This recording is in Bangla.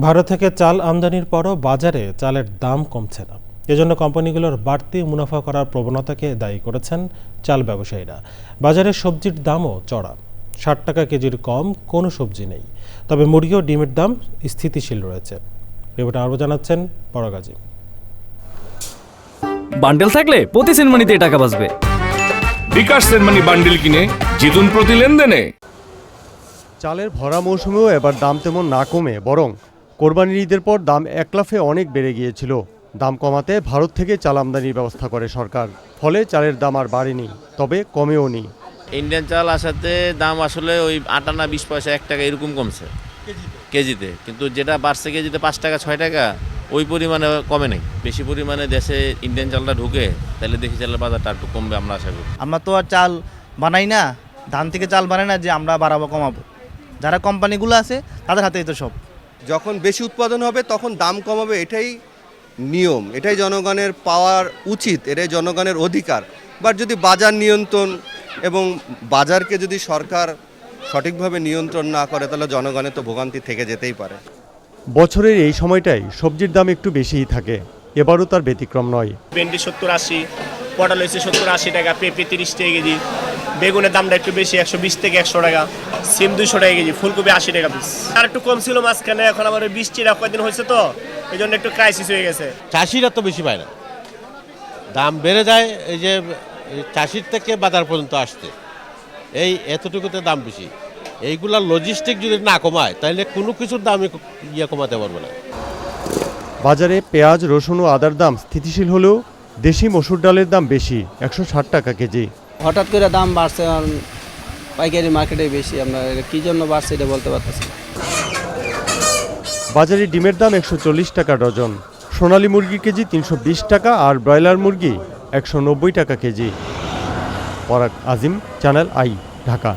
ভারত থেকে চাল আমদানির পরও বাজারে চালের দাম কমছে না। এজন্য কোম্পানিগুলোর বাড়তি মুনাফা করার প্রবণতাকে দায়ী করেছেন চাল ব্যবসায়ীরা। বাজারে সবজির দামও চড়া। ষাট টাকা কেজির কম কোনো সবজি নেই। তবে মুরগি ও ডিমের দাম স্থিতিশীল রয়েছে। রিপোর্টে আরও জানাচ্ছেন পরগাজী। বান্ডেল থাকলে প্রতি সেনমানিতে টাকা বাঁচবে। বিকাশ সেনমানি বান্ডিল কিনে জিতুন প্রতি লেনদেনে। চালের ভরা মৌসুমেও এবার দাম তেমন না কমে বরং কোরবানির ঈদের পর দাম এক লাফে অনেক বেড়ে গিয়েছিল। দাম কমাতে ভারত থেকে চাল আমদানির ব্যবস্থা করে সরকার। ফলে চালের দাম আর বাড়েনি তবে কমেও নি। ইন্ডিয়ান চাল আসাতে দাম আসলে ওই আটানা বিশ পয়সা এক টাকা এরকম কমছে। কেজিতে। কিন্তু যেটা বাড়ছে কেজিতে পাঁচ টাকা ছয় টাকা ওই পরিমাণে কমে নেই। বেশি পরিমাণে দেশে ইন্ডিয়ান চালটা ঢুকে তাহলে দেখি চালের বাজারটা একটু কমবে আমরা আশা করি। আমরা তো আর চাল বানাই না ধান থেকে চাল বানাই না যে আমরা বাড়াবো কমাবো। যারা কোম্পানিগুলো আছে তাদের হাতেই তো সব। যখন বেশি উৎপাদন হবে তখন দাম কমাবে এটাই নিয়ম। এটাই জনগণের পাওয়ার উচিত এটাই জনগণের অধিকার। বাট যদি বাজার নিয়ন্ত্রণ এবং বাজারকে যদি সরকার সঠিকভাবে নিয়ন্ত্রণ না করে তাহলে জনগণের তো ভোগান্তি থেকে যেতেই পারে। বছরের এই সময়টাই সবজির দাম একটু বেশিই থাকে। এবারও তার ব্যতিক্রম নয়। ভেন্ডি সত্তর আশি পটল হয়েছে সত্তর আশি টাকা পেঁপে তিরিশ টাকা কেজি বেগুনের দামটা একটু বেশি একশো বিশ থেকে একশো টাকা সিম দুশো টাকা কেজি ফুলকপি আশি টাকা পিস আর একটু কম ছিল মাঝখানে এখন আবার ওই বৃষ্টির কয়েকদিন হয়েছে তো এই জন্য একটু ক্রাইসিস হয়ে গেছে। চাষিরা তো বেশি পায় না। দাম বেড়ে যায় এই যে চাষির থেকে বাজার পর্যন্ত আসতে। এই এতটুকুতে দাম বেশি। এইগুলা লজিস্টিক যদি না কমায় তাহলে কোনো কিছুর দামই ইয়ে কমাতে পারবে না। বাজারে পেঁয়াজ রসুন ও আদার দাম স্থিতিশীল হলেও দেশি মসুর ডালের দাম বেশি একশো ষাট টাকা কেজি। হঠাৎ করে দাম বাড়ছে পাইকারি মার্কেটে বেশি আমরা কী জন্য বাড়ছে এটা বলতে পারতেছি। বাজারে ডিমের দাম একশো চল্লিশ টাকা ডজন সোনালী মুরগির কেজি তিনশো বিশ টাকা আর ব্রয়লার মুরগি একশো নব্বই টাকা কেজি। পরাগ আজিম চ্যানেল আই ঢাকা।